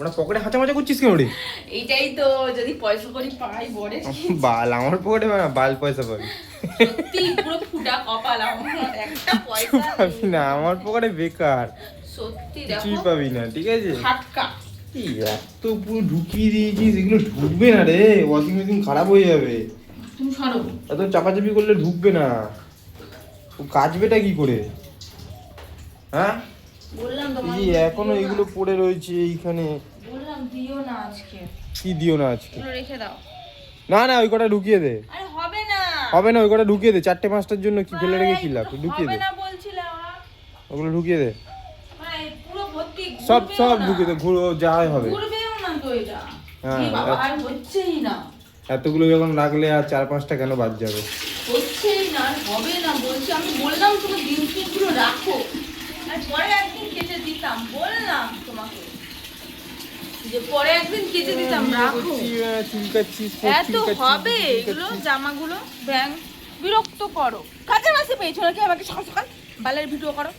ওরা পকেটে হাঁচা মাচা করছিস কেন রে? এইটাই তো যদি পয়সা করি পাই বরে। বাল আমার পকেটে না বাল পয়সা পাবি। সত্যি পুরো ফুটা কপাল আমার একটা পয়সা পাবি না আমার পকেটে বেকার। সত্যি কিছুই পাবি না ঠিক আছে? এত পুরো ঢুকিয়ে দিয়েছিস এগুলো ঢুকবে না রে ওয়াশিং মেশিন খারাপ হয়ে যাবে। তুমি সরো। এত চাপাচাপি করলে ঢুকবে না। ও কাচবেটা কি করে? হ্যাঁ? এই এখনও এগুলো পড়ে রয়েছে এইখানে। বললাম দিও না আজকে। কি দিও না আজকে? রেখে দাও। না না ওই কটা ঢুকিয়ে দে। আরে হবে না। হবে না ওই কটা ঢুকিয়ে দে। চারটে পাঁচটার জন্য কি ফেলে রেখে কি লাভ? ঢুকিয়ে হবে দে না বলছিলাম। ওগুলো ঢুকিয়ে দে। পুরো ভর্তি সব সব ঢুকিয়ে দে ঘুরো যাই হবে। ঘুরবেও না তো এটা। হ্যাঁ, বাবা আচ্ছা। আর হচ্ছেই না। এতগুলো যখন রাখলে আর চার পাঁচটা কেন বাদ যাবে? হচ্ছেই না হবে না বলছি। আমি বললাম তুমি জিনিসগুলো রাখো আর পরে একদিন কেটে দিতাম বললাম তোমাকে যে পরে একদিন কেজে দিতাম রাখো। চুলকাচ্ছিস এত হবে? এগুলো জামাগুলো ব্যাং বিরক্ত করো। কাজের মাসে পেয়েছ নাকি আমাকে সকাল সকাল? বালের ভিডিও করো